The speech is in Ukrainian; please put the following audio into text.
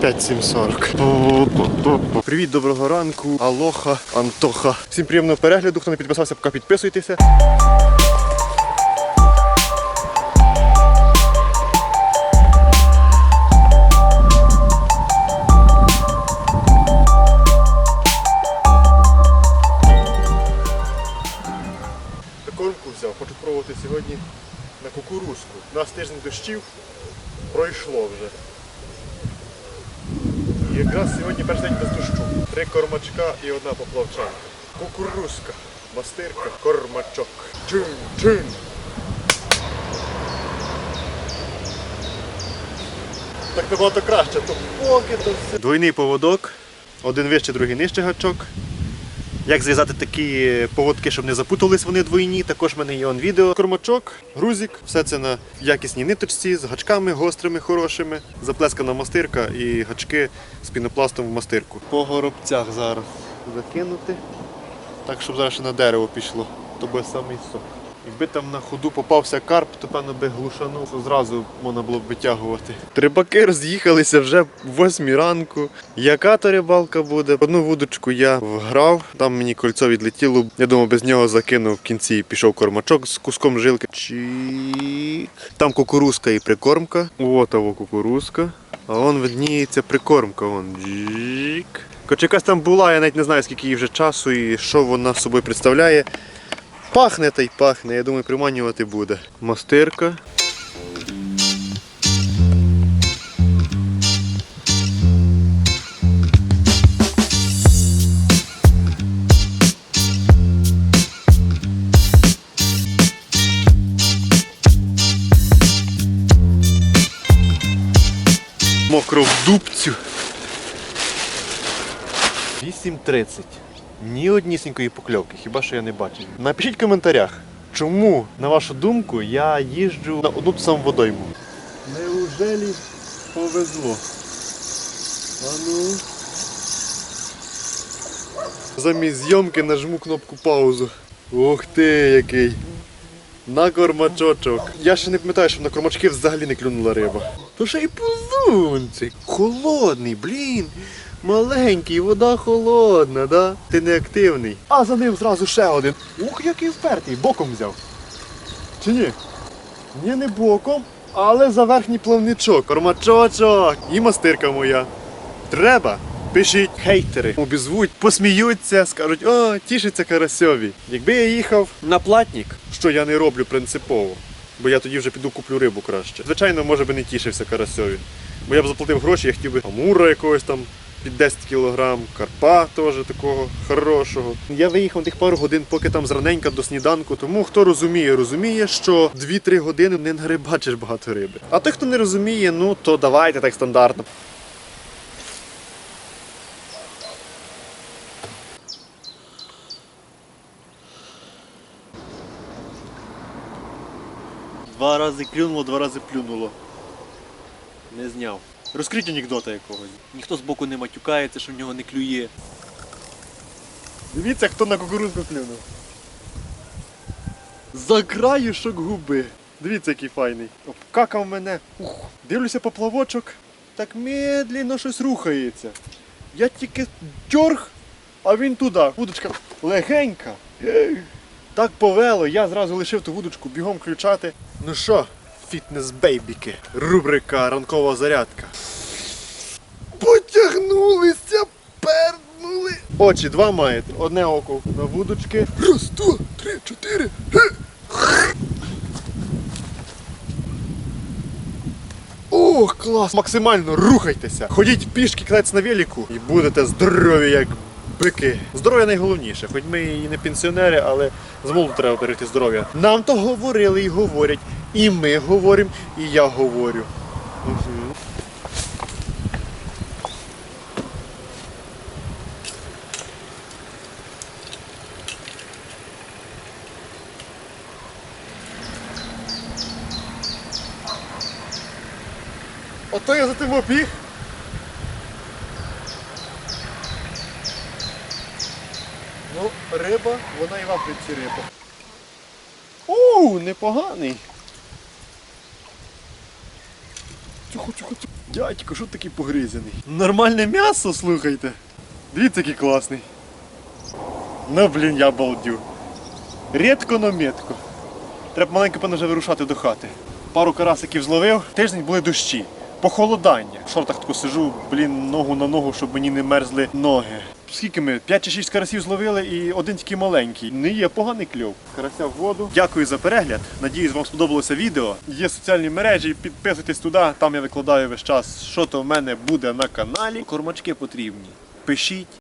5740. Привіт, доброго ранку. Алоха, Антоха. Всім приємного перегляду. Хто не підписався, поки підписуйтеся. Кормку взяв, хочу пробувати сьогодні на кукурузку. У нас тиждень дощів пройшло вже. І якраз сьогодні перший день без дощу. Три кормачка і одна поплавчанка. Кукурузка, мастирка, кормачок. Чин, чин. Так набагато краще, то поки то все. Двойний поводок, один вище, другий нижче гачок. Як зв'язати такі поводки, щоб не запутались вони двойні. Також в мене є он відео. Кормачок, грузик, все це на якісній ниточці з гачками гострими, хорошими. Заплескана мастирка і гачки з пінопластом в мастирку. По горобцях зараз закинути. Так, щоб зараз ще на дерево пішло. То буде самий сок. Якби там на ходу попався карп, то певно би глушанув, зразу можна було б витягувати. Трибаки роз'їхалися вже в 8 ранку. Яка то рибалка буде? Одну вудочку я вграв, там мені кольцо відлетіло. Я думав, без нього закинув в кінці і пішов кормачок з куском жилки. Чік. Там кукурузка і прикормка. От аво кукурузка. А вон видніється прикормка. Вон. Хоч якась там була, я навіть не знаю, скільки їй вже часу і що вона собою представляє. Пахне та й пахне, я думаю, приманювати буде. Мастирка. Мокро в дубцю. 8.30. Ні однісінької покльовки, хіба що я не бачив. Напишіть в коментарях, чому, на вашу думку, я їжджу на одну ту саму водойму. Неужелі повезло? А ну. Замість зйомки нажму кнопку паузу. Ух ти, який. На кормачочок. Я ще не пам'ятаю, що на кормачки взагалі не клюнула риба. То ще й пузунцик. Холодний, блін. Маленький, вода холодна, да? Ти не активний. А за ним зразу ще один. Ух, який впертий, боком взяв. Чи ні? Ні, не боком, але за верхній плавничок, кормачочок і мастирка моя. Треба. Пишіть хейтери, обізвуть, посміються, скажуть, о, тішиться карасьові. Якби я їхав на платник, що я не роблю принципово, бо я тоді вже піду куплю рибу краще. Звичайно, може би не тішився карасьові. Бо я б заплатив гроші, я хотів би амура якогось там під 10 кілограм, карпа теж такого хорошого. Я виїхав тих пару годин, поки там зраненька до сніданку. Тому хто розуміє, розуміє, що 2-3 години не нагребачиш багато риби. А той, хто не розуміє, ну то давайте так стандартно. Два рази клюнуло, два рази плюнуло. Не зняв. Розкрить анекдота якогось. Ніхто збоку не матюкається, що в нього не клює. Дивіться, хто на кукурузку клюнув. За краюшок губи. Дивіться, який файний. Обкакав мене. Ух. Дивлюся поплавочок. Так медленно щось рухається. Я тільки дьорг, а він туди. Вудочка легенька. Так повело, я зразу лишив ту вудочку бігом включати. Ну що, фітнес-бейбіки. Рубрика ранкова зарядка. Потягнулися, пернули. Очі два маєте. Одне око на вудочки. Раз, два, три, чотири. Ох, клас! Максимально рухайтеся. Ходіть пішки, катайтесь на велику і будете здорові, як бики. Здоров'я найголовніше. Хоч ми і не пенсіонери, але з молоду треба берегти здоров'я. Нам то говорили і говорять. І ми говоримо, і я говорю. Угу. Ото я за тим обіг. Ну, риба, вона і в Африці риба. У, непоганий. Тихо, тихо, тихо. Дядько, що такий погризений? Нормальне м'ясо, слухайте. Дивіться, який класний. Ну, блін, я балдю. Рідко, но метко. Треба маленько певно, вже вирушати до хати. Пару карасиків зловив, тиждень були дощі. Похолодання. В шортах тако сижу, блін, ногу на ногу, щоб мені не мерзли ноги. Скільки ми? 5 чи 6 карасів зловили і один тільки маленький. Не є поганий кльов. Карася в воду. Дякую за перегляд. Надіюсь, вам сподобалося відео. Є соціальні мережі, підписуйтесь туди, там я викладаю весь час, що то в мене буде на каналі. Кормачки потрібні. Пишіть.